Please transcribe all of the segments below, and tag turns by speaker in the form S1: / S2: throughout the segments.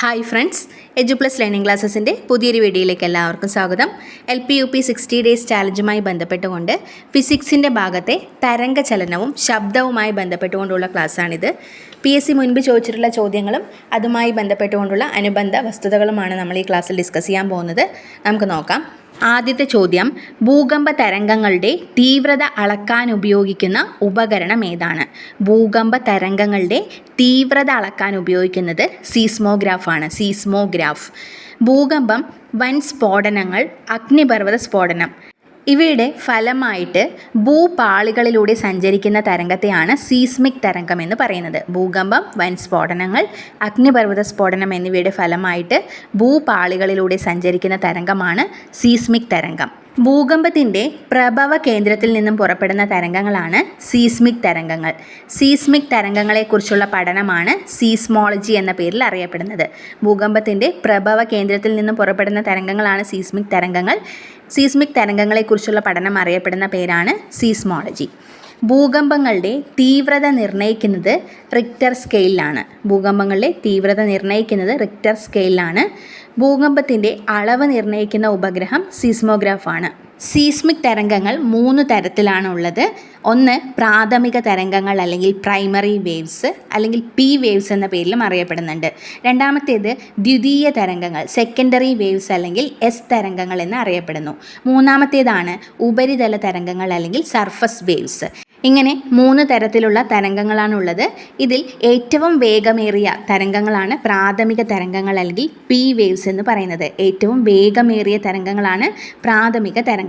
S1: Hi friends edu plus learning ക്ലാസ്സസിന്റെ പുതിയൊരു വീഡിയോയിലേക്ക് എല്ലാവർക്കും സ്വാഗതം. L P U P sixty days ചാലഞ്ചുമായി ബന്ധപ്പെട്ടുകൊണ്ട് ഫിസിക്സിന്റെ ഭാഗത്തെ തരംഗ ചലനവും ശബ്ദവുമായി ബന്ധപ്പെട്ടുകൊണ്ടുള്ള ക്ലാസ്സാണിത്. പി എസ് സി മുൻപ് ചോദിച്ചിട്ടുള്ള ചോദ്യങ്ങളും അതുമായി ബന്ധപ്പെട്ടുകൊണ്ടുള്ള അനുബന്ധ വസ്തുതകളുമാണ് നമ്മൾ ഈ ക്ലാസ്സിൽ ഡിസ്കസ് ചെയ്യാൻ പോകുന്നത്. നമുക്ക് നോക്കാം. ആദ്യത്തെ ചോദ്യം ഭൂകമ്പ തരംഗങ്ങളുടെ തീവ്രത അളക്കാൻ ഉപയോഗിക്കുന്ന ഉപകരണം ഏതാണ്? ഭൂകമ്പ തരംഗങ്ങളുടെ തീവ്രത അളക്കാൻ ഉപയോഗിക്കുന്നത് സീസ്മോഗ്രാഫാണ് സീസ്മോഗ്രാഫ്. ഭൂകമ്പം വൻ സ്ഫോടനങ്ങൾ അഗ്നിപർവത സ്ഫോടനം. ഇവയുടെ ഫലമായിട്ട് ഭൂപാളികളിലൂടെ സഞ്ചരിക്കുന്ന തരംഗത്തെയാണ് സീസ്മിക് തരംഗം എന്ന് പറയുന്നത്. ഭൂകമ്പം വൻ സ്ഫോടനങ്ങൾ അഗ്നിപർവത സ്ഫോടനം എന്നിവയുടെ ഫലമായിട്ട് ഭൂപാളികളിലൂടെ സഞ്ചരിക്കുന്ന തരംഗമാണ് സീസ്മിക് തരംഗം. ഭൂകമ്പത്തിന്റെ പ്രഭവ കേന്ദ്രത്തിൽ നിന്നും പുറപ്പെടുന്ന തരംഗങ്ങളാണ് സീസ്മിക് തരംഗങ്ങൾ. സീസ്മിക് തരംഗങ്ങളെക്കുറിച്ചുള്ള പഠനമാണ് സീസ്മോളജി എന്ന പേരിൽ അറിയപ്പെടുന്നത്. ഭൂകമ്പത്തിന്റെ പ്രഭവ കേന്ദ്രത്തിൽ നിന്നും പുറപ്പെടുന്ന തരംഗങ്ങളാണ് സീസ്മിക് തരംഗങ്ങൾ. സീസ്മിക് തരംഗങ്ങളെക്കുറിച്ചുള്ള പഠനം അറിയപ്പെടുന്ന പേരാണ് സീസ്മോളജി ഭൂകമ്പങ്ങളുടെ തീവ്രത നിർണയിക്കുന്നത് റിക്ടർ സ്കെയിലാണ് ഭൂകമ്പങ്ങളുടെ തീവ്രത നിർണയിക്കുന്നത് റിക്ടർ സ്കെയിലാണ് ഭൂകമ്പത്തിന്റെ അളവ് നിർണയിക്കുന്ന ഉപഗ്രഹം സീസ്മോഗ്രാഫാണ് സീസ്മിക് തരംഗങ്ങൾ മൂന്ന് തരത്തിലാണ് ഉള്ളത് ഒന്ന് പ്രാഥമിക തരംഗങ്ങൾ അല്ലെങ്കിൽ പ്രൈമറി വേവ്സ് അല്ലെങ്കിൽ പി വേവ്സ് എന്ന പേരിലും അറിയപ്പെടുന്നുണ്ട്. രണ്ടാമത്തേത് ദ്വിതീയ തരംഗങ്ങൾ സെക്കൻഡറി വേവ്സ് അല്ലെങ്കിൽ എസ് തരംഗങ്ങൾ എന്ന് അറിയപ്പെടുന്നു. മൂന്നാമത്തേതാണ് ഉപരിതല തരംഗങ്ങൾ അല്ലെങ്കിൽ സർഫസ് വേവ്സ്. ഇങ്ങനെ മൂന്ന് തരത്തിലുള്ള തരംഗങ്ങളാണുള്ളത്. ഇതിൽ ഏറ്റവും വേഗമേറിയ തരംഗങ്ങളാണ് പ്രാഥമിക തരംഗങ്ങൾ അല്ലെങ്കിൽ പി വേവ്സ് എന്ന് പറയുന്നത്. ഏറ്റവും വേഗമേറിയ തരംഗങ്ങളാണ് പ്രാഥമിക തരംഗങ്ങൾ.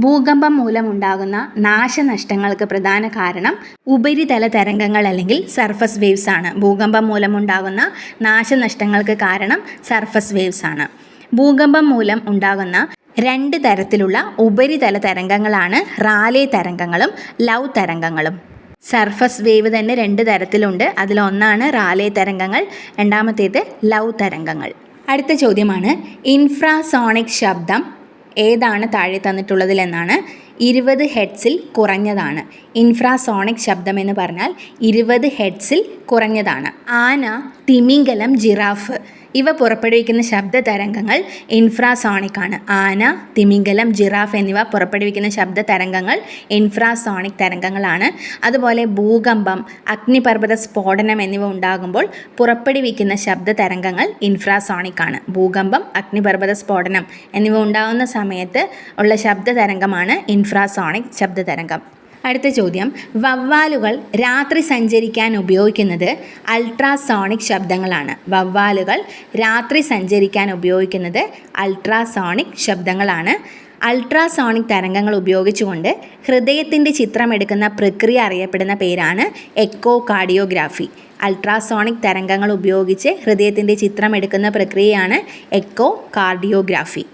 S1: ഭൂകമ്പം മൂലമുണ്ടാകുന്ന നാശനഷ്ടങ്ങൾക്ക് പ്രധാന കാരണം ഉപരിതല തരംഗങ്ങൾ അല്ലെങ്കിൽ സർഫസ് വേവ്സ് ആണ്. ഭൂകമ്പം മൂലമുണ്ടാകുന്ന നാശനഷ്ടങ്ങൾക്ക് കാരണം സർഫസ് വേവ്സ് ആണ്. ഭൂകമ്പം മൂലം ഉണ്ടാകുന്ന രണ്ട് തരത്തിലുള്ള ഉപരിതല തരംഗങ്ങളാണ് റാലേ തരംഗങ്ങളും ലവ് തരംഗങ്ങളും. സർഫസ് വേവ് തന്നെ രണ്ട് തരത്തിലുണ്ട്. അതിലൊന്നാണ് റാലേ തരംഗങ്ങൾ രണ്ടാമത്തേത് ലവ് തരംഗങ്ങൾ. അടുത്ത ചോദ്യമാണ് ഇൻഫ്രാസോണിക് ശബ്ദം ഏതാണ് താഴെ തന്നിട്ടുള്ളതിലെന്നാണ്. ഇരുപത് ഹെഡ്സിൽ കുറഞ്ഞതാണ്. ഇൻഫ്രാസോണിക് ശബ്ദം എന്ന് പറഞ്ഞാൽ ഇരുപത് ഹെഡ്സിൽ കുറഞ്ഞതാണ്. ആന തിമിംഗലം ജിറാഫ് ഇവ പുറപ്പെടുവിക്കുന്ന ശബ്ദ തരംഗങ്ങൾ ഇൻഫ്രാസോണിക് ആണ് ആന തിമിംഗലം ജിറാഫ് എന്നിവ പുറപ്പെടുവിക്കുന്ന ശബ്ദ തരംഗങ്ങൾ ഇൻഫ്രാസോണിക് തരംഗങ്ങളാണ്. അതുപോലെ ഭൂകമ്പം അഗ്നിപർവത സ്ഫോടനം എന്നിവ ഉണ്ടാകുമ്പോൾ പുറപ്പെടുവിക്കുന്ന ശബ്ദ തരംഗങ്ങൾ ഇൻഫ്രാസോണിക് ആണ് ഭൂകമ്പം അഗ്നിപർവത സ്ഫോടനം എന്നിവ ഉണ്ടാകുന്ന സമയത്ത് ഉള്ള ശബ്ദ തരംഗമാണ് ഇൻഫ്രാസോണിക് ശബ്ദ തരംഗം അടുത്ത ചോദ്യം. വവ്വാലുകൾ രാത്രി സഞ്ചരിക്കാൻ ഉപയോഗിക്കുന്നത് അൾട്രാസോണിക് ശബ്ദങ്ങളാണ്. വവ്വാലുകൾ രാത്രി സഞ്ചരിക്കാൻ ഉപയോഗിക്കുന്നത് അൾട്രാസോണിക് ശബ്ദങ്ങളാണ്. അൾട്രാസോണിക് തരംഗങ്ങൾ ഉപയോഗിച്ചുകൊണ്ട് ഹൃദയത്തിന്റെ ചിത്രമെടുക്കുന്ന പ്രക്രിയ അറിയപ്പെടുന്ന പേരാണ് എക്കോ കാർഡിയോഗ്രാഫി അൾട്രാസോണിക് തരംഗങ്ങൾ ഉപയോഗിച്ച് ഹൃദയത്തിന്റെ ചിത്രമെടുക്കുന്ന പ്രക്രിയയാണ് എക്കോ കാർഡിയോഗ്രാഫി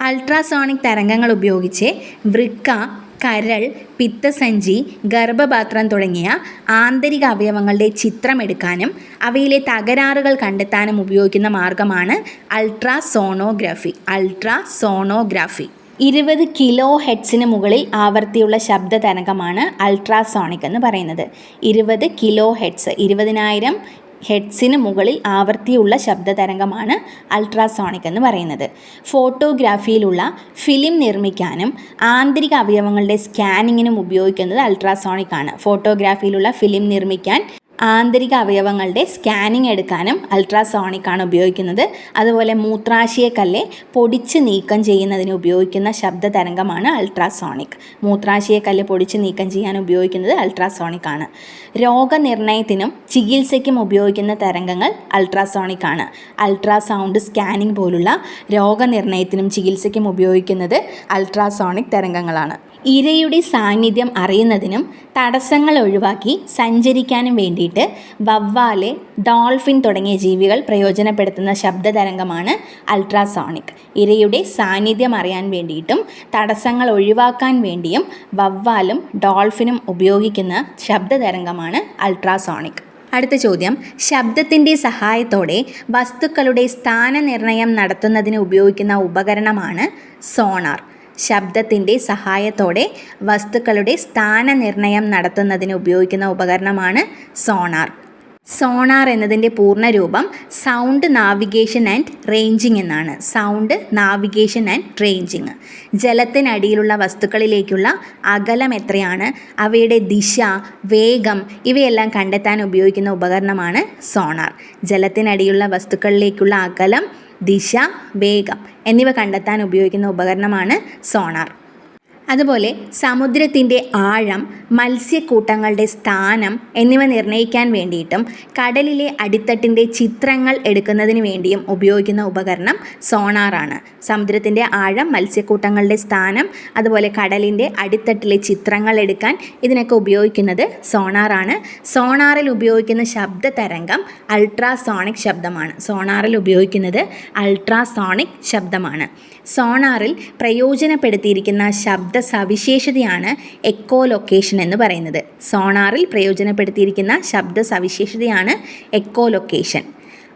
S1: അൾട്രാസോണിക് തരംഗങ്ങൾ ഉപയോഗിച്ച് വൃക്ക കരൾ പിത്തസഞ്ചി ഗർഭപാത്രം തുടങ്ങിയ ആന്തരിക അവയവങ്ങളുടെ ചിത്രമെടുക്കാനും അവയിലെ തകരാറുകൾ കണ്ടെത്താനും ഉപയോഗിക്കുന്ന മാർഗമാണ് അൾട്രാസോണോഗ്രാഫി. അൾട്രാസോണോഗ്രാഫി. ഇരുപത് കിലോ ഹെഡ്സിന് മുകളിൽ ആവർത്തിയുള്ള ശബ്ദ തരംഗമാണ് അൾട്രാസോണിക് എന്ന് പറയുന്നത്. ഇരുപത് കിലോ ഹെഡ്സ് ഇരുപതിനായിരം ഹെഡ്സിന് മുകളിൽ ആവർത്തിയുള്ള ശബ്ദതരംഗമാണ് അൾട്രാസോണിക് എന്ന് പറയുന്നത്. ഫോട്ടോഗ്രാഫിയിലുള്ള ഫിലിം നിർമ്മിക്കാനും ആന്തരിക അവയവങ്ങളുടെ സ്കാനിങ്ങിനും ഉപയോഗിക്കുന്നത് അൾട്രാസോണിക് ആണ്. ഫോട്ടോഗ്രാഫിയിലുള്ള ഫിലിം നിർമ്മിക്കാൻ ആന്തരിക അവയവങ്ങളുടെ സ്കാനിങ് എടുക്കാനും അൾട്രാസോണിക് ആണ് ഉപയോഗിക്കുന്നത്. അതുപോലെ മൂത്രാശയക്കല്ലെ പൊടിച്ച് നീക്കം ചെയ്യുന്നതിന് ഉപയോഗിക്കുന്ന ശബ്ദ തരംഗമാണ് അൾട്രാസോണിക്. മൂത്രാശയക്കല്ല് പൊടിച്ച് നീക്കം ചെയ്യാൻ ഉപയോഗിക്കുന്നത് അൾട്രാസോണിക് ആണ് രോഗനിർണയത്തിനും ചികിത്സയ്ക്കും ഉപയോഗിക്കുന്ന തരംഗങ്ങൾ അൾട്രാസോണിക് ആണ് അൾട്രാസൗണ്ട് സ്കാനിംഗ് പോലുള്ള രോഗനിർണയത്തിനും ചികിത്സയ്ക്കും ഉപയോഗിക്കുന്നത് അൾട്രാസോണിക് തരംഗങ്ങളാണ്. ഇരയുടെ സാന്നിധ്യം അറിയുന്നതിനും തടസ്സങ്ങൾ ഒഴിവാക്കി സഞ്ചരിക്കാനും വേണ്ടിയിട്ട് വവ്വാൽ ഡോൾഫിൻ തുടങ്ങിയ ജീവികൾ പ്രയോജനപ്പെടുത്തുന്ന ശബ്ദതരംഗമാണ് അൾട്രാസോണിക്. ഇരയുടെ സാന്നിധ്യം അറിയാൻ വേണ്ടിയിട്ടും തടസ്സങ്ങൾ ഒഴിവാക്കാൻ വേണ്ടിയും വവ്വാലും ഡോൾഫിനും ഉപയോഗിക്കുന്ന ശബ്ദതരംഗമാണ് അൾട്രാസോണിക്. അടുത്ത ചോദ്യം ശബ്ദത്തിന്റെ സഹായത്തോടെ വസ്തുക്കളുടെ സ്ഥാനനിർണയം നടത്തുന്നതിന് ഉപയോഗിക്കുന്ന ഉപകരണമാണ് സോണാർ. ശബ്ദത്തിന്റെ സഹായത്തോടെ വസ്തുക്കളുടെ സ്ഥാനനിർണയം നടത്തുന്നതിന് ഉപയോഗിക്കുന്ന ഉപകരണമാണ് സോണാർ. സോണാർ എന്നതിന്റെ പൂർണരൂപം സൗണ്ട് നാവിഗേഷൻ ആൻഡ് റേഞ്ചിങ് എന്നാണ്. സൗണ്ട് നാവിഗേഷൻ ആൻഡ് റേഞ്ചിങ് ജലത്തിനടിയിലുള്ള വസ്തുക്കളിലേക്കുള്ള അകലം എത്രയാണ്? അവയുടെ ദിശ വേഗം ഇവയെല്ലാം കണ്ടെത്താൻ ഉപയോഗിക്കുന്ന ഉപകരണമാണ് സോണാർ. ജലത്തിനടിയിലുള്ള വസ്തുക്കളിലേക്കുള്ള അകലം ദിശ വേഗം എന്നിവ കണ്ടെത്താൻ ഉപയോഗിക്കുന്ന ഉപകരണമാണ് സോണാർ. അതുപോലെ സമുദ്രത്തിന്റെ ആഴം മത്സ്യക്കൂട്ടങ്ങളുടെ സ്ഥാനം എന്നിവ നിർണയിക്കാൻ വേണ്ടിയിട്ടും കടലിലെ അടിത്തട്ടിന്റെ ചിത്രങ്ങൾ എടുക്കുന്നതിന് വേണ്ടിയും ഉപയോഗിക്കുന്ന ഉപകരണം സോണാറാണ് സമുദ്രത്തിന്റെ ആഴം മത്സ്യക്കൂട്ടങ്ങളുടെ സ്ഥാനം അതുപോലെ കടലിന്റെ അടിത്തട്ടിലെ ചിത്രങ്ങൾ എടുക്കാൻ ഇതിനൊക്കെ ഉപയോഗിക്കുന്നത് സോണാറാണ് സോണാറിൽ ഉപയോഗിക്കുന്ന ശബ്ദ തരംഗം അൾട്രാസോണിക് ശബ്ദമാണ്. സോണാറിൽ ഉപയോഗിക്കുന്നത് അൾട്രാസോണിക് ശബ്ദമാണ്. സോണാറിൽ പ്രയോജനപ്പെടുത്തിയിരിക്കുന്ന ശബ്ദ സവിശേഷതയാണ് എക്കോ ലൊക്കേഷൻ എന്ന് പറയുന്നത്. സോണാറിൽ പ്രയോജനപ്പെടുത്തിയിരിക്കുന്ന ശബ്ദ സവിശേഷതയാണ് എക്കോ ലൊക്കേഷൻ.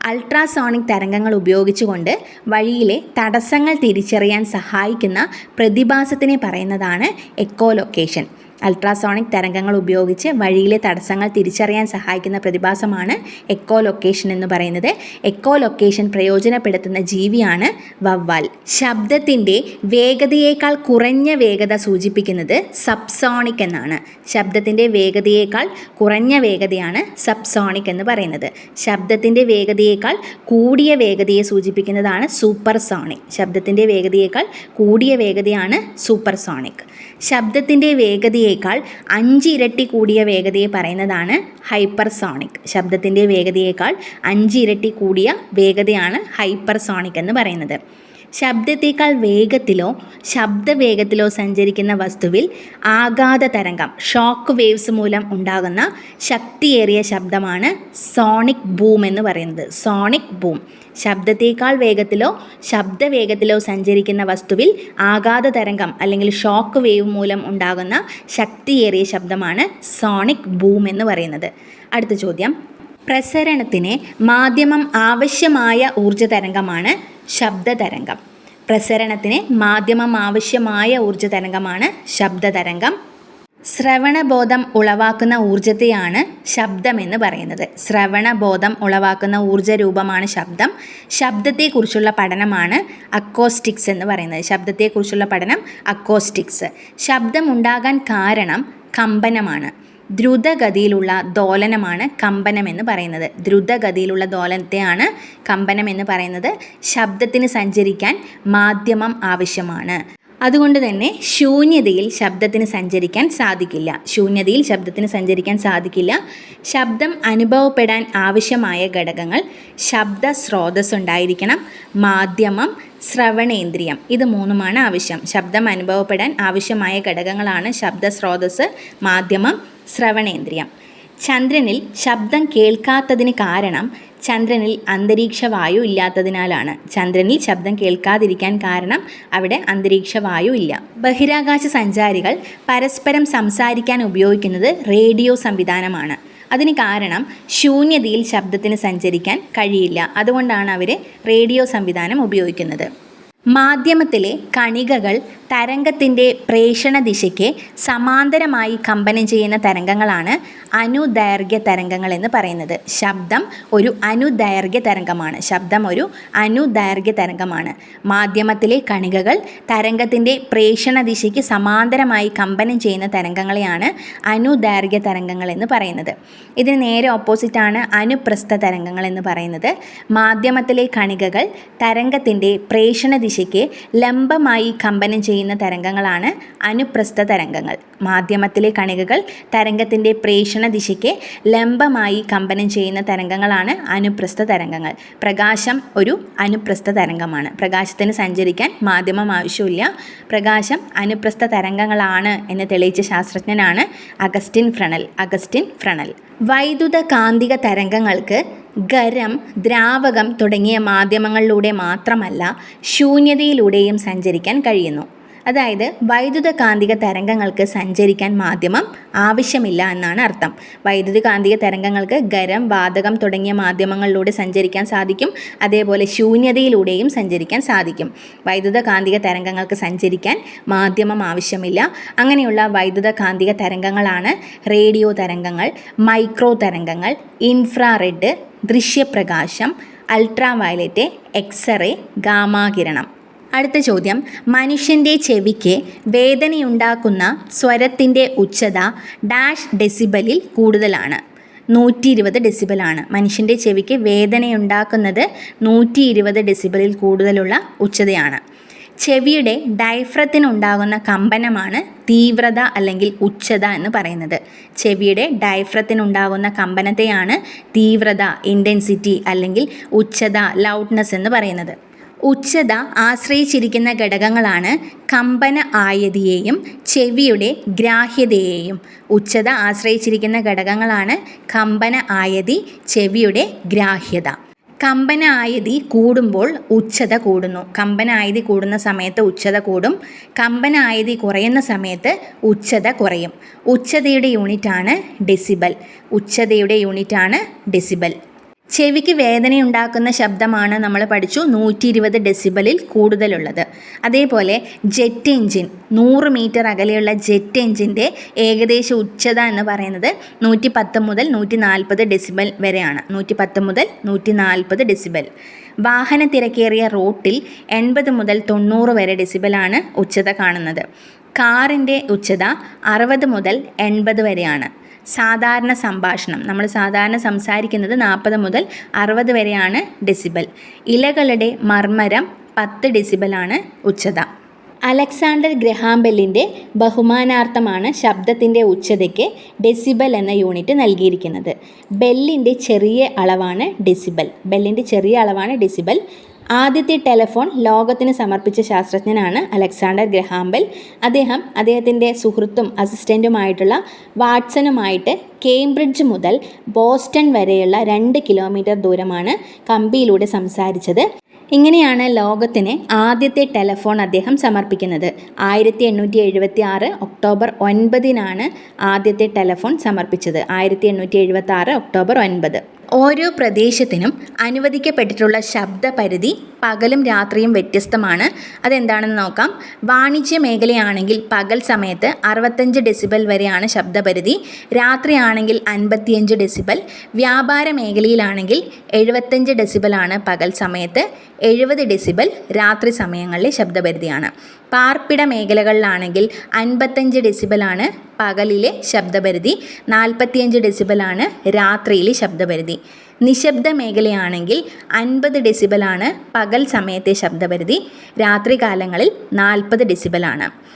S1: അൾട്രാസോണിക് തരംഗങ്ങൾ ഉപയോഗിച്ചുകൊണ്ട് വഴിയിലെ തടസ്സങ്ങൾ തിരിച്ചറിയാൻ സഹായിക്കുന്ന പ്രതിഭാസത്തിനെ പറയുന്നതാണ് എക്കോ ലൊക്കേഷൻ. അൾട്രാസോണിക് തരംഗങ്ങൾ ഉപയോഗിച്ച് വഴിയിലെ തടസ്സങ്ങൾ തിരിച്ചറിയാൻ സഹായിക്കുന്ന പ്രതിഭാസമാണ് എക്കോ ലൊക്കേഷൻ എന്ന് പറയുന്നത്. എക്കോ ലൊക്കേഷൻ പ്രയോജനപ്പെടുത്തുന്ന ജീവിയാണ് വവ്വാൽ. ശബ്ദത്തിന്റെ വേഗതയേക്കാൾ കുറഞ്ഞ വേഗത സൂചിപ്പിക്കുന്നത് സബ്സോണിക് എന്നാണ്. ശബ്ദത്തിന്റെ വേഗതയേക്കാൾ കുറഞ്ഞ വേഗതയാണ് സബ്സോണിക് എന്ന് പറയുന്നത്. ശബ്ദത്തിന്റെ വേഗതയേക്കാൾ കൂടിയ വേഗതയെ സൂചിപ്പിക്കുന്നതാണ് സൂപ്പർ സോണിക് ശബ്ദത്തിന്റെ വേഗതയേക്കാൾ കൂടിയ വേഗതയാണ് സൂപ്പർ സോണിക് ശബ്ദത്തിന്റെ വേഗതയേക്കാൾ അഞ്ച് ഇരട്ടി കൂടിയ വേഗതയെ പറയുന്നതാണ് ഹൈപ്പർ സോണിക് ശബ്ദത്തിന്റെ വേഗതയേക്കാൾ അഞ്ച് ഇരട്ടി കൂടിയ വേഗതയാണ് ഹൈപ്പർ സോണിക് എന്ന് പറയുന്നത്. ശബ്ദത്തേക്കാൾ വേഗത്തിലോ ശബ്ദവേഗത്തിലോ സഞ്ചരിക്കുന്ന വസ്തുവിൽ ആഘാത തരംഗം ഷോക്ക് വേവ്സ് മൂലം ഉണ്ടാകുന്ന ശക്തിയേറിയ ശബ്ദമാണ് സോണിക് ബൂം എന്ന് പറയുന്നത്. സോണിക് ബൂം ശബ്ദത്തേക്കാൾ വേഗത്തിലോ ശബ്ദവേഗത്തിലോ സഞ്ചരിക്കുന്ന വസ്തുവിൽ ആഘാത തരംഗം അല്ലെങ്കിൽ ഷോക്ക് വേവ് മൂലം ഉണ്ടാകുന്ന ശക്തിയേറിയ ശബ്ദമാണ് സോണിക് ബൂം എന്ന് പറയുന്നത്. അടുത്ത ചോദ്യം. പ്രസരണത്തിന് മാധ്യമം ആവശ്യമായ ഊർജതരംഗമാണ് ശബ്ദതരംഗം. പ്രസരണത്തിന് മാധ്യമം ആവശ്യമായ ഊർജതരംഗമാണ് ശബ്ദതരംഗം. ശ്രവണബോധം ഉളവാക്കുന്ന ഊർജത്തെയാണ് ശബ്ദമെന്ന് പറയുന്നത്. ശ്രവണബോധം ഉളവാക്കുന്ന ഊർജ രൂപമാണ് ശബ്ദം. ശബ്ദത്തെക്കുറിച്ചുള്ള പഠനമാണ് അക്കോസ്റ്റിക്സ് എന്ന് പറയുന്നത്. ശബ്ദത്തെക്കുറിച്ചുള്ള പഠനം അക്കോസ്റ്റിക്സ്. ശബ്ദമുണ്ടാകാൻ കാരണം കമ്പനമാണ്. ദ്രുതഗതിയിലുള്ള ദോലനമാണ് കമ്പനം എന്ന് പറയുന്നത്. ദ്രുതഗതിയിലുള്ള ദോലനത്തെയാണ് കമ്പനം എന്ന് പറയുന്നത്. ശബ്ദത്തിന് സഞ്ചരിക്കാൻ മാധ്യമം ആവശ്യമാണ്. അതുകൊണ്ട് തന്നെ ശൂന്യതയിൽ ശബ്ദത്തിന് സഞ്ചരിക്കാൻ സാധിക്കില്ല. ശൂന്യതയിൽ ശബ്ദത്തിന് സഞ്ചരിക്കാൻ സാധിക്കില്ല. ശബ്ദം അനുഭവപ്പെടാൻ ആവശ്യമായ ഘടകങ്ങൾ ശബ്ദ സ്രോതസ് ഉണ്ടായിരിക്കണം. മാധ്യമം ശ്രവണേന്ദ്രിയം ഇത് മൂന്നുമാണ് ആവശ്യം. ശബ്ദം അനുഭവപ്പെടാൻ ആവശ്യമായ ഘടകങ്ങളാണ് ശബ്ദ സ്രോതസ് മാധ്യമം ശ്രവണേന്ദ്രിയം. ചന്ദ്രനിൽ ശബ്ദം കേൾക്കാത്തതിന് കാരണം ചന്ദ്രനിൽ അന്തരീക്ഷ വായു ഇല്ലാത്തതിനാലാണ്. ചന്ദ്രനിൽ ശബ്ദം കേൾക്കാതിരിക്കാൻ കാരണം അവിടെ അന്തരീക്ഷ വായു ഇല്ല. ബഹിരാകാശ സഞ്ചാരികൾ പരസ്പരം സംസാരിക്കാൻ ഉപയോഗിക്കുന്നത് റേഡിയോ സംവിധാനമാണ്. അതിന് കാരണം ശൂന്യതയിൽ ശബ്ദത്തിന് സഞ്ചരിക്കാൻ കഴിയില്ല. അതുകൊണ്ടാണ് അവർ റേഡിയോ സംവിധാനം ഉപയോഗിക്കുന്നത്. മാധ്യമത്തിലെ കണികകൾ തരംഗത്തിന്റെ പ്രേഷണ ദിശയ്ക്ക് സമാന്തരമായി കമ്പനം ചെയ്യുന്ന തരംഗങ്ങളാണ് അനുദൈർഘ്യ തരംഗങ്ങൾ എന്ന് പറയുന്നത്. ശബ്ദം ഒരു അനുദൈർഘ്യ തരംഗമാണ്. ശബ്ദം ഒരു അനുദൈർഘ്യ തരംഗമാണ്. മാധ്യമത്തിലെ കണികകൾ തരംഗത്തിന്റെ പ്രേഷണ ദിശയ്ക്ക് സമാന്തരമായി കമ്പനം ചെയ്യുന്ന തരംഗങ്ങളെയാണ് അനുദൈർഘ്യ തരംഗങ്ങൾ എന്ന് പറയുന്നത്. ഇതിന് നേരെ ഓപ്പോസിറ്റാണ് അനുപ്രസ്ഥ തരംഗങ്ങൾ എന്ന് പറയുന്നത്. മാധ്യമത്തിലെ കണികകൾ തരംഗത്തിന്റെ പ്രേഷണ ദിശയ്ക്ക് ലംബമായി കമ്പനം ചെയ്യുന്ന തരംഗങ്ങളാണ് അനുപ്രസ്ഥ തരംഗങ്ങൾ. മാധ്യമത്തിലെ കണികകൾ തരംഗത്തിന്റെ പ്രേഷണ ദിശയ്ക്ക് ലംബമായി കമ്പനം ചെയ്യുന്ന തരംഗങ്ങളാണ് അനുപ്രസ്ഥ തരംഗങ്ങൾ. പ്രകാശം ഒരു അനുപ്രസ്ഥ തരംഗമാണ്. പ്രകാശത്തിന് സഞ്ചരിക്കാൻ മാധ്യമം ആവശ്യമില്ല. പ്രകാശം അനുപ്രസ്ഥ തരംഗങ്ങളാണ് എന്ന് തെളിയിച്ച ശാസ്ത്രജ്ഞനാണ് അഗസ്റ്റിൻ ഫ്രണൽ. Augustine Fresnel. വൈദ്യുത കാന്തിക തരംഗങ്ങൾക്ക് ഖരം ദ്രാവകം തുടങ്ങിയ മാധ്യമങ്ങളിലൂടെ മാത്രമല്ല ശൂന്യതയിലൂടെയും സഞ്ചരിക്കാൻ കഴിയുന്നു. അതായത് വൈദ്യുത കാന്തിക തരംഗങ്ങൾക്ക് സഞ്ചരിക്കാൻ മാധ്യമം ആവശ്യമില്ല എന്നാണ് അർത്ഥം. വൈദ്യുത കാന്തിക തരംഗങ്ങൾക്ക് ഖരം വാതകം തുടങ്ങിയ മാധ്യമങ്ങളിലൂടെ സഞ്ചരിക്കാൻ സാധിക്കും. അതേപോലെ ശൂന്യതയിലൂടെയും സഞ്ചരിക്കാൻ സാധിക്കും. വൈദ്യുത കാന്തിക തരംഗങ്ങൾക്ക് സഞ്ചരിക്കാൻ മാധ്യമം ആവശ്യമില്ല. അങ്ങനെയുള്ള വൈദ്യുത കാന്തിക തരംഗങ്ങളാണ് റേഡിയോ തരംഗങ്ങൾ മൈക്രോ തരംഗങ്ങൾ ഇൻഫ്രാറെഡ് ദൃശ്യപ്രകാശം അൾട്രാ വയലറ്റ് എക്സ്റേ ഗാമാകിരണം. അടുത്ത ചോദ്യം. മനുഷ്യന്റെ ചെവിക്ക് വേദനയുണ്ടാക്കുന്ന സ്വരത്തിന്റെ ഉച്ചത ഡാഷ് ഡെസിബലിൽ കൂടുതലാണ്. നൂറ്റി ഇരുപത് ഡെസിബലാണ് മനുഷ്യന്റെ ചെവിക്ക് വേദനയുണ്ടാക്കുന്നത് നൂറ്റി ഇരുപത് ഡെസിബലിൽ കൂടുതലുള്ള ഉച്ചതയാണ്. ചെവിയുടെ ഡയഫ്രത്തിനുണ്ടാകുന്ന കമ്പനമാണ് തീവ്രത അല്ലെങ്കിൽ ഉച്ചത എന്ന് പറയുന്നത്. ചെവിയുടെ ഡയഫ്രത്തിനുണ്ടാകുന്ന കമ്പനത്തെയാണ് തീവ്രത ഇന്റൻസിറ്റി അല്ലെങ്കിൽ ഉച്ചത ലൗഡ്നെസ് എന്ന് പറയുന്നത്. ഉച്ചത ആശ്രയിച്ചിരിക്കുന്ന ഘടകങ്ങളാണ് കമ്പന ആയതിയെയും ചെവിയുടെ ഗ്രാഹ്യതയെയും. ഉച്ചത ആശ്രയിച്ചിരിക്കുന്ന ഘടകങ്ങളാണ് കമ്പന ആയതി ചെവിയുടെ ഗ്രാഹ്യത. കമ്പന ആയതി കൂടുമ്പോൾ ഉച്ചത കൂടുന്നു. കമ്പന ആയതി കൂടുന്ന സമയത്ത് ഉച്ചത കൂടും. കമ്പന ആയതി കുറയുന്ന സമയത്ത് ഉച്ചത കുറയും. ഉച്ചതയുടെ യൂണിറ്റാണ് ഡെസിബൽ. ഉച്ചതയുടെ യൂണിറ്റാണ് ഡെസിബൽ. ചെവിക്ക് വേദനയുണ്ടാക്കുന്ന ശബ്ദമാണ് നമ്മൾ പഠിച്ചു നൂറ്റി ഇരുപത് ഡെസിബലിൽ കൂടുതലുള്ളത്. അതേപോലെ ജെറ്റ് എഞ്ചിൻ നൂറ് മീറ്റർ അകലെയുള്ള ജെറ്റ് എഞ്ചിന്റെ ഏകദേശ ഉച്ചത എന്ന് പറയുന്നത് നൂറ്റി പത്ത് മുതൽ നൂറ്റി നാൽപ്പത് ഡെസിബൽ വരെയാണ്. നൂറ്റി പത്ത് മുതൽ നൂറ്റി നാൽപ്പത് ഡെസിബൽ. വാഹന തിരക്കേറിയ റോട്ടിൽ എൺപത് മുതൽ തൊണ്ണൂറ് വരെ ഡെസിബലാണ് ഉച്ചത കാണുന്നത്. കാറിന്റെ ഉച്ചത അറുപത് മുതൽ എൺപത് വരെയാണ്. സാധാരണ സംഭാഷണം. നമ്മൾ സാധാരണ സംസാരിക്കുന്നത് നാൽപ്പത് മുതൽ അറുപത് വരെയാണ് ഡെസിബൽ. ഇലകളുടെ മർമ്മരം പത്ത് ഡെസിബലാണ് ഉച്ചത. അലക്സാണ്ടർ ഗ്രഹാംബെല്ലിന്റെ ബഹുമാനാർത്ഥമാണ് ശബ്ദത്തിന്റെ ഉച്ചതയ്ക്ക് ഡെസിബൽ എന്ന യൂണിറ്റ് നൽകിയിരിക്കുന്നത്. ബെല്ലിന്റെ ചെറിയ അളവാണ് ഡെസിബൽ. ബെല്ലിന്റെ ചെറിയ അളവാണ് ഡെസിബൽ. ആദ്യത്തെ ടെലഫോൺ ലോകത്തിന് സമർപ്പിച്ച ശാസ്ത്രജ്ഞനാണ് അലക്സാണ്ടർ ഗ്രഹാംബൽ. അദ്ദേഹം അദ്ദേഹത്തിന്റെ സുഹൃത്തും അസിസ്റ്റന്റുമായിട്ടുള്ള വാട്സനുമായിട്ട് കേംബ്രിഡ്ജ് മുതൽ ബോസ്റ്റൺ വരെയുള്ള രണ്ട് കിലോമീറ്റർ ദൂരമാണ് കമ്പിയിലൂടെ സംസാരിച്ചത്. ഇങ്ങനെയാണ് ലോകത്തിന് ആദ്യത്തെ ടെലഫോൺ അദ്ദേഹം സമർപ്പിക്കുന്നത്. ആയിരത്തി എണ്ണൂറ്റി എഴുപത്തി ആറ് ഒക്ടോബർ ഒൻപതിനാണ് ആദ്യത്തെ ടെലഫോൺ സമർപ്പിച്ചത്. ആയിരത്തി എണ്ണൂറ്റി എഴുപത്തി ആറ് ഒക്ടോബർ ഒൻപത്. ഓരോ പ്രദേശത്തിനും അനുവദിക്കപ്പെട്ടിട്ടുള്ള ശബ്ദപരിധി പകലും രാത്രിയും വ്യത്യസ്തമാണ്. അതെന്താണെന്ന് നോക്കാം. വാണിജ്യ മേഖലയാണെങ്കിൽ പകൽ സമയത്ത് അറുപത്തഞ്ച് ഡെസിബൽ വരെയാണ് ശബ്ദപരിധി. രാത്രിയാണെങ്കിൽ അൻപത്തിയഞ്ച് ഡെസിബൽ. വ്യാപാര മേഖലയിലാണെങ്കിൽ എഴുപത്തഞ്ച് ഡെസിബലാണ് പകൽ സമയത്ത്. എഴുപത് ഡെസിബൽ രാത്രി സമയങ്ങളിലെ ശബ്ദപരിധിയാണ്. പാർപ്പിട മേഖലകളിലാണെങ്കിൽ അൻപത്തഞ്ച് ഡെസിബലാണ് പകലിലെ ശബ്ദപരിധി. നാൽപ്പത്തിയഞ്ച് ഡെസിബലാണ് രാത്രിയിലെ ശബ്ദപരിധി. നിശബ്ദ മേഖലയാണെങ്കിൽ അൻപത് ഡെസിബലാണ് പകൽ സമയത്തെ ശബ്ദപരിധി. രാത്രികാലങ്ങളിൽ നാൽപ്പത് ഡെസിബലാണ്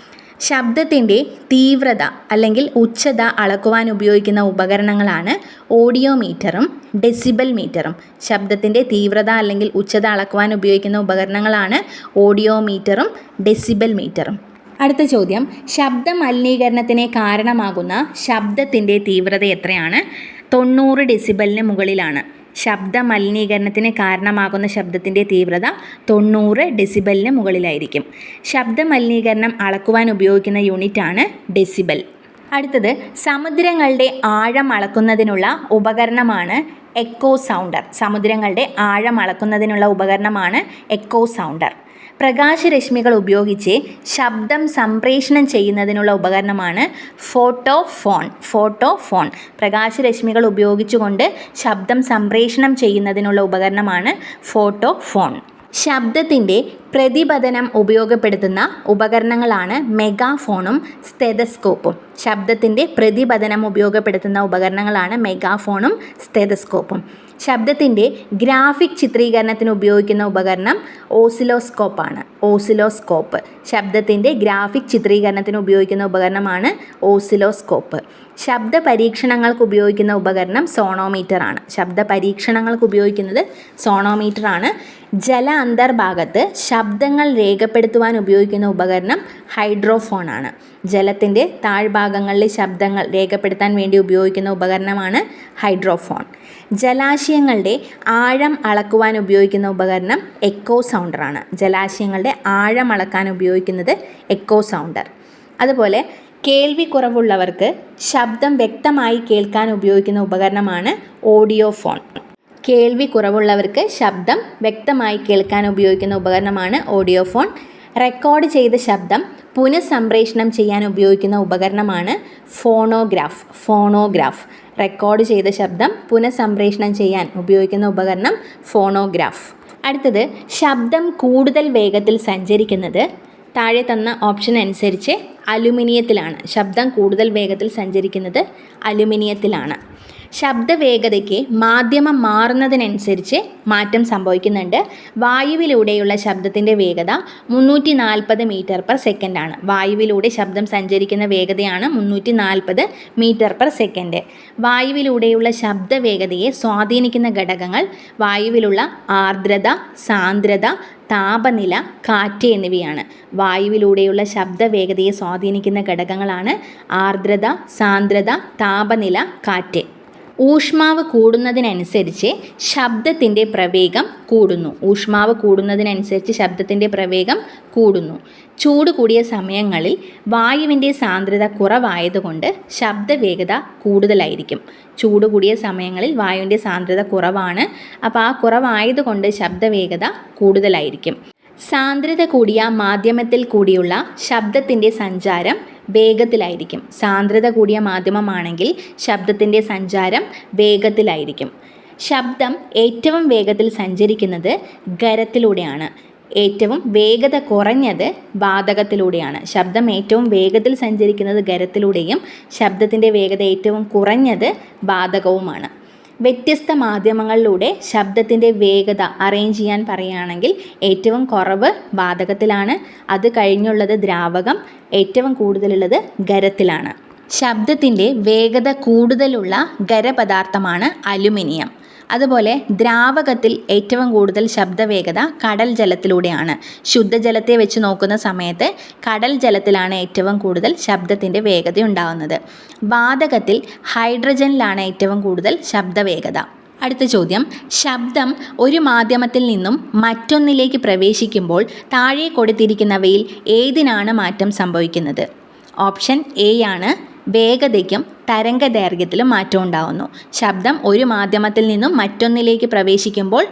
S1: ശബ്ദത്തിന്റെ തീവ്രത അല്ലെങ്കിൽ ഉച്ചത അളക്കുവാൻ ഉപയോഗിക്കുന്ന ഉപകരണങ്ങളാണ് ഓഡിയോ മീറ്ററും ഡെസിബൽ മീറ്ററും ശബ്ദത്തിന്റെ തീവ്രത അല്ലെങ്കിൽ ഉച്ചത അളക്കുവാൻ ഉപയോഗിക്കുന്ന ഉപകരണങ്ങളാണ് ഓഡിയോ മീറ്ററും ഡെസിബൽ മീറ്ററും അടുത്ത ചോദ്യം. ശബ്ദ മലിനീകരണത്തിന് കാരണമാകുന്ന ശബ്ദത്തിന്റെ തീവ്രത എത്രയാണ്? തൊണ്ണൂറ് ഡെസിബലിന് മുകളിലാണ്. ശബ്ദ മലിനീകരണത്തിന് കാരണമാകുന്ന ശബ്ദത്തിന്റെ തീവ്രത തൊണ്ണൂറ് ഡെസിബലിന് മുകളിലായിരിക്കും. ശബ്ദ മലിനീകരണം അളക്കുവാൻ ഉപയോഗിക്കുന്ന യൂണിറ്റാണ് ഡെസിബൽ. അടുത്തത് സമുദ്രങ്ങളുടെ ആഴം അളക്കുന്നതിനുള്ള ഉപകരണമാണ് എക്കോ സൗണ്ടർ. സമുദ്രങ്ങളുടെ ആഴം അളക്കുന്നതിനുള്ള ഉപകരണമാണ് എക്കോ സൗണ്ടർ. പ്രകാശരശ്മികൾ ഉപയോഗിച്ച് ശബ്ദം സംപ്രേഷണം ചെയ്യുന്നതിനുള്ള ഉപകരണമാണ് ഫോട്ടോ ഫോൺ ഫോട്ടോ ഫോൺ പ്രകാശരശ്മികൾ ഉപയോഗിച്ചുകൊണ്ട് ശബ്ദം സംപ്രേഷണം ചെയ്യുന്നതിനുള്ള ഉപകരണമാണ് ഫോട്ടോ ഫോൺ ശബ്ദത്തിന്റെ പ്രതിപതനം ഉപയോഗപ്പെടുത്തുന്ന ഉപകരണങ്ങളാണ് മെഗാഫോണും സ്തെതസ്കോപ്പും ശബ്ദത്തിന്റെ പ്രതിപതനം ഉപയോഗപ്പെടുത്തുന്ന ഉപകരണങ്ങളാണ് മെഗാഫോണും സ്റ്റെതസ്കോപ്പും. ശബ്ദത്തിന്റെ ഗ്രാഫിക് ചിത്രീകരണത്തിന് ഉപയോഗിക്കുന്ന ഉപകരണം ഓസിലോസ്കോപ്പാണ്. ഓസിലോസ്കോപ്പ്. ശബ്ദത്തിന്റെ ഗ്രാഫിക് ചിത്രീകരണത്തിന് ഉപയോഗിക്കുന്ന ഉപകരണമാണ് ഓസിലോസ്കോപ്പ്. ശബ്ദ പരീക്ഷണങ്ങൾക്ക് ഉപയോഗിക്കുന്ന ഉപകരണം സോണോമീറ്റർ ആണ് ശബ്ദ പരീക്ഷണങ്ങൾക്ക് ഉപയോഗിക്കുന്നത് സോണോമീറ്റർ ആണ് ജല അന്തർഭാഗത്ത് ശബ്ദങ്ങൾ രേഖപ്പെടുത്തുവാൻ ഉപയോഗിക്കുന്ന ഉപകരണം ഹൈഡ്രോഫോൺ ആണ് ജലത്തിന്റെ താഴ്ഭാഗങ്ങളിലെ ശബ്ദങ്ങൾ രേഖപ്പെടുത്താൻ വേണ്ടി ഉപയോഗിക്കുന്ന ഉപകരണമാണ് ഹൈഡ്രോഫോൺ. ജലാശയങ്ങളുടെ ആഴം അളക്കുവാൻ ഉപയോഗിക്കുന്ന ഉപകരണം എക്കോ സൗണ്ടറാണ് ജലാശയങ്ങളുടെ ആഴം അളക്കാൻ ഉപയോഗിക്കുന്നത് എക്കോ സൗണ്ടർ അതുപോലെ കേൾവി കുറവുള്ളവർക്ക് ശബ്ദം വ്യക്തമായി കേൾക്കാൻ ഉപയോഗിക്കുന്ന ഉപകരണമാണ് ഓഡിയോ ഫോൺ കേൾവി കുറവുള്ളവർക്ക് ശബ്ദം വ്യക്തമായി കേൾക്കാൻ ഉപയോഗിക്കുന്ന ഉപകരണമാണ് ഓഡിയോ ഫോൺ റെക്കോർഡ് ചെയ്ത ശബ്ദം പുനഃസംപ്രേഷണം ചെയ്യാൻ ഉപയോഗിക്കുന്ന ഉപകരണമാണ് ഫോണോഗ്രാഫ്. ഫോണോഗ്രാഫ്. റെക്കോർഡ് ചെയ്ത ശബ്ദം പുനഃസംപ്രേഷണം ചെയ്യാൻ ഉപയോഗിക്കുന്ന ഉപകരണം ഫോണോഗ്രാഫ്. അടുത്തത് ശബ്ദം കൂടുതൽ വേഗത്തിൽ സഞ്ചരിക്കുന്നത്. താഴെ തന്ന ഓപ്ഷൻ അനുസരിച്ച് അലുമിനിയത്തിലാണ്. ശബ്ദം കൂടുതൽ വേഗത്തിൽ സഞ്ചരിക്കുന്നത് അലുമിനിയത്തിലാണ്. ശബ്ദവേഗതയ്ക്ക് മാധ്യമം മാറുന്നതിനനുസരിച്ച് മാറ്റം സംഭവിക്കുന്നുണ്ട്. വായുവിലൂടെയുള്ള ശബ്ദത്തിന്റെ വേഗത മുന്നൂറ്റി നാൽപ്പത് മീറ്റർ പെർ സെക്കൻഡാണ് വായുവിലൂടെ ശബ്ദം സഞ്ചരിക്കുന്ന വേഗതയാണ് മുന്നൂറ്റി നാൽപ്പത് മീറ്റർ പെർ സെക്കൻഡ് വായുവിലൂടെയുള്ള ശബ്ദവേഗതയെ സ്വാധീനിക്കുന്ന ഘടകങ്ങൾ വായുവിലുള്ള ആർദ്രത സാന്ദ്രത താപനില കാറ്റ് എന്നിവയാണ്. വായുവിലൂടെയുള്ള ശബ്ദവേഗതയെ സ്വാധീനിക്കുന്ന ഘടകങ്ങളാണ് ആർദ്രത സാന്ദ്രത താപനില കാറ്റ്. ഊഷ്മാവ് കൂടുന്നതിനനുസരിച്ച് ശബ്ദത്തിന്റെ പ്രവേഗം കൂടുന്നു. ഊഷ്മാവ് കൂടുന്നതിനനുസരിച്ച് ശബ്ദത്തിന്റെ പ്രവേഗം കൂടുന്നു. ചൂട് കൂടിയ സമയങ്ങളിൽ വായുവിന്റെ സാന്ദ്രത കുറവായതുകൊണ്ട് ശബ്ദവേഗത കൂടുതലായിരിക്കും. ചൂട് കൂടിയ സമയങ്ങളിൽ വായുവിന്റെ സാന്ദ്രത കുറവാണ്. അപ്പോൾ ആ കുറവായതുകൊണ്ട് ശബ്ദവേഗത കൂടുതലായിരിക്കും. സാന്ദ്രത കൂടിയ മാധ്യമത്തിൽ കൂടിയുള്ള ശബ്ദത്തിന്റെ സഞ്ചാരം വേഗത്തിലായിരിക്കും. സാന്ദ്രത കൂടിയ മാധ്യമമാണെങ്കിൽ ശബ്ദത്തിന്റെ സഞ്ചാരം വേഗത്തിലായിരിക്കും. ശബ്ദം ഏറ്റവും വേഗത്തിൽ സഞ്ചരിക്കുന്നത് ഖരത്തിലൂടെയാണ്. ഏറ്റവും വേഗത കുറഞ്ഞത് വാതകത്തിലൂടെയാണ്. ശബ്ദം ഏറ്റവും വേഗത്തിൽ സഞ്ചരിക്കുന്നത് ഖരത്തിലൂടെയും ശബ്ദത്തിന്റെ വേഗത ഏറ്റവും കുറഞ്ഞത് വാതകവുമാണ്. വ്യത്യസ്ത മാധ്യമങ്ങളിലൂടെ ശബ്ദത്തിന്റെ വേഗത അറേഞ്ച് ചെയ്യാൻ പറയുകയാണെങ്കിൽ ഏറ്റവും കുറവ് വാതകത്തിലാണ്. അത് കഴിഞ്ഞുള്ളത് ദ്രാവകം. ഏറ്റവും കൂടുതലുള്ളത് ഖരത്തിലാണ്. ശബ്ദത്തിന്റെ വേഗത കൂടുതലുള്ള ഖരപദാർത്ഥമാണ് അലുമിനിയം. അതുപോലെ ദ്രാവകത്തിൽ ഏറ്റവും കൂടുതൽ ശബ്ദവേഗത കടൽ ജലത്തിലൂടെയാണ്. ശുദ്ധജലത്തെ വെച്ച് നോക്കുന്ന സമയത്ത് കടൽ ജലത്തിലാണ് ഏറ്റവും കൂടുതൽ ശബ്ദത്തിന്റെ വേഗത ഉണ്ടാകുന്നത് വാതകത്തിൽ ഹൈഡ്രജനിലാണ് ഏറ്റവും കൂടുതൽ ശബ്ദവേഗത. അടുത്ത ചോദ്യം. ശബ്ദം ഒരു മാധ്യമത്തിൽ നിന്നും മറ്റൊന്നിലേക്ക് പ്രവേശിക്കുമ്പോൾ താഴെ കൊടുത്തിരിക്കുന്നവയിൽ ഏതിനാണ് മാറ്റം സംഭവിക്കുന്നത്? ഓപ്ഷൻ എ ആണ്. വേഗതയ്ക്കും തരംഗദൈർഘ്യത്തിലും മാറ്റം ഉണ്ടാകുന്നു ശബ്ദം ഒരു മാധ്യമത്തിൽ നിന്നും മറ്റൊന്നിലേക്ക് പ്രവേശിക്കുമ്പോൾ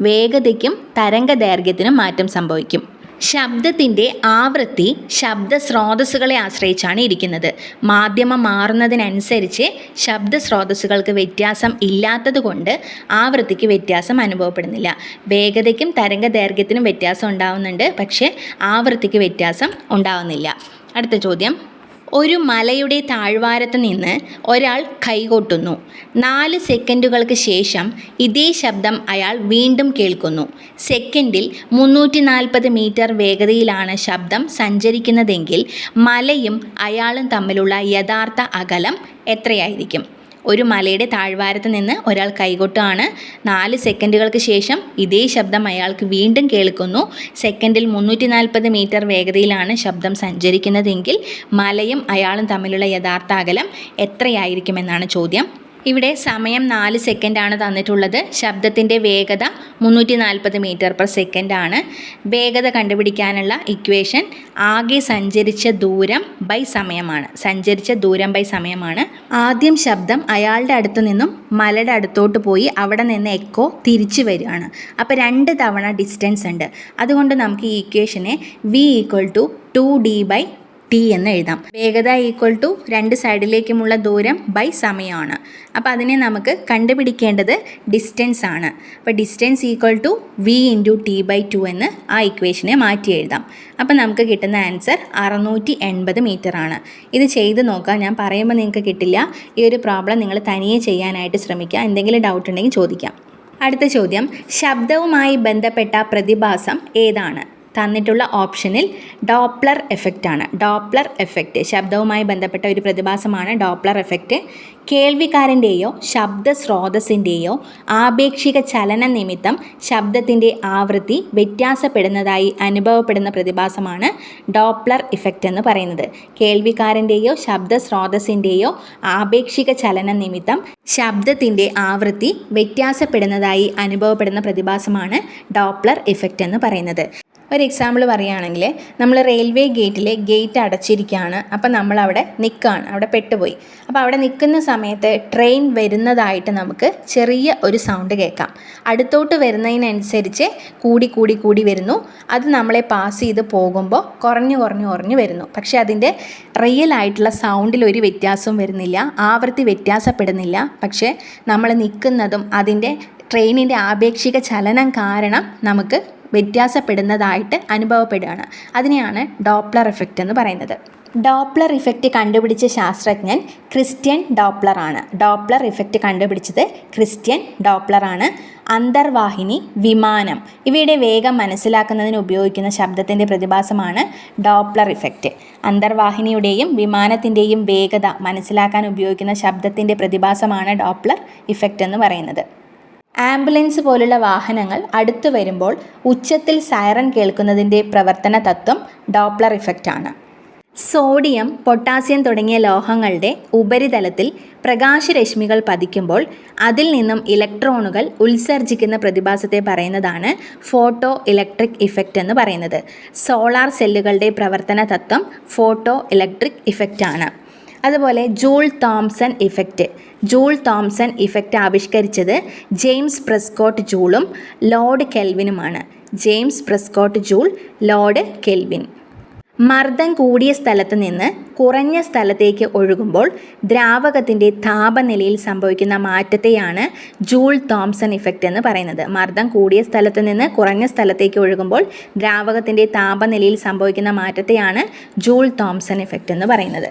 S1: വേഗതയ്ക്കും തരംഗദൈർഘ്യത്തിനും മാറ്റം സംഭവിക്കും. ശബ്ദത്തിന്റെ ആവൃത്തി ശബ്ദ സ്രോതസ്സുകളെ ആശ്രയിച്ചാണ് ഇരിക്കുന്നത്. മാധ്യമം മാറുന്നതിനനുസരിച്ച് ശബ്ദ സ്രോതസ്സുകൾക്ക് വ്യത്യാസം ഇല്ലാത്തതുകൊണ്ട് ആവൃത്തിക്ക് വ്യത്യാസം അനുഭവപ്പെടുന്നില്ല. വേഗതയ്ക്കും തരംഗ ദൈർഘ്യത്തിനും വ്യത്യാസം ഉണ്ടാവുന്നുണ്ട് പക്ഷേ ആവൃത്തിക്ക് വ്യത്യാസം ഉണ്ടാവുന്നില്ല. അടുത്ത ചോദ്യം. ഒരു മലയുടെ താഴ്വാരത്ത് നിന്ന് ഒരാൾ കൈകൊട്ടുന്നു. നാല് സെക്കൻഡുകൾക്ക് ശേഷം ഇതേ ശബ്ദം അയാൾ വീണ്ടും കേൾക്കുന്നു. സെക്കൻഡിൽ മുന്നൂറ്റി നാൽപ്പത് മീറ്റർ വേഗതയിലാണ് ശബ്ദം സഞ്ചരിക്കുന്നതെങ്കിൽ മലയും അയാളും തമ്മിലുള്ള യഥാർത്ഥ അകലം എത്രയായിരിക്കും? ഒരു മലയുടെ താഴ്വാരത്ത് നിന്ന് ഒരാൾ കൈകൊട്ടാണ്. നാല് സെക്കൻഡുകൾക്ക് ശേഷം ഇതേ ശബ്ദം അയാൾക്ക് വീണ്ടും കേൾക്കുന്നു. സെക്കൻഡിൽ മുന്നൂറ്റി നാൽപ്പത് മീറ്റർ വേഗതയിലാണ് ശബ്ദം സഞ്ചരിക്കുന്നതെങ്കിൽ മലയും അയാളും തമ്മിലുള്ള യഥാർത്ഥ അകലം എത്രയായിരിക്കുമെന്നാണ് ചോദ്യം. ഇവിടെ സമയം നാല് സെക്കൻഡാണ് തന്നിട്ടുള്ളത്. ശബ്ദത്തിന്റെ വേഗത മുന്നൂറ്റി നാൽപ്പത് മീറ്റർ പെർ സെക്കൻഡാണ് വേഗത കണ്ടുപിടിക്കാനുള്ള ഇക്വേഷൻ ആകെ സഞ്ചരിച്ച ദൂരം ബൈ സമയമാണ്. സഞ്ചരിച്ച ദൂരം ബൈ സമയമാണ്. ആദ്യം ശബ്ദം അയാളുടെ അടുത്ത് നിന്നും മലയുടെ അടുത്തോട്ട് പോയി അവിടെ നിന്ന് എക്കോ തിരിച്ചു വരികയാണ്. അപ്പോൾ രണ്ട് തവണ ഡിസ്റ്റൻസ് ഉണ്ട്. അതുകൊണ്ട് നമുക്ക് ഈ ഇക്വേഷനെ V equal to two D by T എന്ന് എഴുതാം. വേഗത ഈക്വൽ ടു രണ്ട് സൈഡിലേക്കുമുള്ള ദൂരം ബൈ സമയമാണ് അപ്പോൾ അതിനെ നമുക്ക് കണ്ടുപിടിക്കേണ്ടത് ഡിസ്റ്റൻസ് ആണ്. അപ്പോൾ distance equal to V into T by two എന്ന് ആ ഇക്വേഷനെ മാറ്റി എഴുതാം. അപ്പോൾ നമുക്ക് കിട്ടുന്ന ആൻസർ അറുന്നൂറ്റി എൺപത് മീറ്റർ ആണ്. ഇത് ചെയ്ത് നോക്കാം. ഞാൻ പറയുമ്പോൾ നിങ്ങൾക്ക് കിട്ടില്ല. ഈ ഒരു പ്രോബ്ലം നിങ്ങൾ തനിയെ ചെയ്യാനായിട്ട് ശ്രമിക്കുക. എന്തെങ്കിലും ഡൗട്ട് ഉണ്ടെങ്കിൽ ചോദിക്കാം. അടുത്ത ചോദ്യം. ശബ്ദവുമായി ബന്ധപ്പെട്ട പ്രതിഭാസം ഏതാണ്? തന്നിട്ടുള്ള ഓപ്ഷനിൽ ഡോപ്ലർ എഫക്റ്റ് ആണ് ഡോപ്ലർ എഫക്റ്റ് ശബ്ദവുമായി ബന്ധപ്പെട്ട ഒരു പ്രതിഭാസമാണ് ഡോപ്ലർ എഫക്റ്റ്. കേൾവിക്കാരന്റെയോ ശബ്ദ സ്രോതസ്സിന്റെയോ ആപേക്ഷിക ചലന നിമിത്തം ശബ്ദത്തിന്റെ ആവൃത്തി വ്യത്യാസപ്പെടുന്നതായി അനുഭവപ്പെടുന്ന പ്രതിഭാസമാണ് ഡോപ്ലർ ഇഫക്റ്റ് എന്ന് പറയുന്നത്. കേൾവിക്കാരന്റെയോ ശബ്ദ സ്രോതസ്സിന്റെയോ ആപേക്ഷിക ചലന നിമിത്തം ശബ്ദത്തിന്റെ ആവൃത്തി വ്യത്യാസപ്പെടുന്നതായി അനുഭവപ്പെടുന്ന പ്രതിഭാസമാണ് ഡോപ്ലർ ഇഫക്റ്റ് എന്ന് പറയുന്നത്. ഒരു എക്സാമ്പിൾ പറയുകയാണെങ്കിൽ നമ്മൾ റെയിൽവേ ഗേറ്റിലെ ഗേറ്റ് അടച്ചിരിക്കുകയാണ്. അപ്പം നമ്മളവിടെ നിൽക്കുകയാണ്. അവിടെ പെട്ടുപോയി. അപ്പോൾ അവിടെ നിൽക്കുന്ന സമയത്ത് ട്രെയിൻ വരുന്നതായിട്ട് നമുക്ക് ചെറിയ ഒരു സൗണ്ട് കേൾക്കാം. അടുത്തോട്ട് വരുന്നതിനനുസരിച്ച് കൂടി കൂടി കൂടി വരുന്നു. അത് നമ്മളെ പാസ് ചെയ്ത് പോകുമ്പോൾ കുറഞ്ഞു കുറഞ്ഞു കുറഞ്ഞു വരുന്നു. പക്ഷേ അതിന്റെ റിയൽ ആയിട്ടുള്ള സൗണ്ടിൽ ഒരു വ്യത്യാസവും വരുന്നില്ല. ആവൃത്തി വ്യത്യാസപ്പെടുന്നില്ല. പക്ഷേ നമ്മൾ നിൽക്കുന്നതും അതിന്റെ ട്രെയിനിന്റെ ആപേക്ഷിക ചലനം കാരണം നമുക്ക് വ്യത്യാസപ്പെടുന്നതായിട്ട് അനുഭവപ്പെടുകയാണ്. അതിനെയാണ് ഡോപ്ലർ എഫക്റ്റ് എന്ന് പറയുന്നത്. ഡോപ്ലർ ഇഫക്റ്റ് കണ്ടുപിടിച്ച ശാസ്ത്രജ്ഞൻ ക്രിസ്ത്യൻ ഡോപ്ലർ ആണ്. ഡോപ്ലർ ഇഫക്റ്റ് കണ്ടുപിടിച്ചത് ക്രിസ്ത്യൻ ഡോപ്ലർ ആണ്. അന്തർവാഹിനി വിമാനം. ഇവയുടെ വേഗം മനസ്സിലാക്കുന്നതിന് ഉപയോഗിക്കുന്ന ശബ്ദത്തിന്റെ പ്രതിഭാസമാണ് ഡോപ്ലർ ഇഫക്റ്റ്. അന്തർവാഹിനിയുടെയും വിമാനത്തിന്റെയും വേഗത മനസ്സിലാക്കാൻ ഉപയോഗിക്കുന്ന ശബ്ദത്തിന്റെ പ്രതിഭാസമാണ് ഡോപ്ലർ ഇഫക്റ്റ് എന്ന് പറയുന്നത്. ആംബുലൻസ് പോലുള്ള വാഹനങ്ങൾ അടുത്തു വരുമ്പോൾ ഉച്ചത്തിൽ സൈറൺ കേൾക്കുന്നതിന്റെ പ്രവർത്തന തത്വം ഡോപ്ലർ ഇഫക്റ്റ് ആണ്. സോഡിയം പൊട്ടാസ്യം തുടങ്ങിയ ലോഹങ്ങളുടെ ഉപരിതലത്തിൽ പ്രകാശരശ്മികൾ പതിക്കുമ്പോൾ അതിൽ നിന്നും ഇലക്ട്രോണുകൾ ഉത്സർജിക്കുന്ന പ്രതിഭാസത്തെ പറയുന്നതാണ് ഫോട്ടോ ഇലക്ട്രിക് ഇഫക്റ്റ് എന്ന് പറയുന്നത്. സോളാർ സെല്ലുകളുടെ പ്രവർത്തന തത്വം ഫോട്ടോ ഇലക്ട്രിക് ഇഫക്റ്റ് ആണ്. അതുപോലെ Joule Thomson effect Joule Thomson effect ആവിഷ്കരിച്ചത് ജെയിംസ് പ്രസ്കോട്ട് ജൂളും Lord കെൽവിനുമാണ്. James Prescott Joule Lord Kelvin. മർദ്ദം കൂടിയ സ്ഥലത്ത് നിന്ന് കുറഞ്ഞ സ്ഥലത്തേക്ക് ഒഴുകുമ്പോൾ ദ്രാവകത്തിന്റെ താപനിലയിൽ സംഭവിക്കുന്ന മാറ്റത്തെയാണ് ജൂൾ തോംസൺ ഇഫക്റ്റ് എന്ന് പറയുന്നത്. മർദ്ദം കൂടിയ സ്ഥലത്ത് നിന്ന് കുറഞ്ഞ സ്ഥലത്തേക്ക് ഒഴുകുമ്പോൾ ദ്രാവകത്തിന്റെ താപനിലയിൽ സംഭവിക്കുന്ന മാറ്റത്തെയാണ് ജൂൾ തോംസൺ ഇഫക്റ്റ് എന്ന് പറയുന്നത്.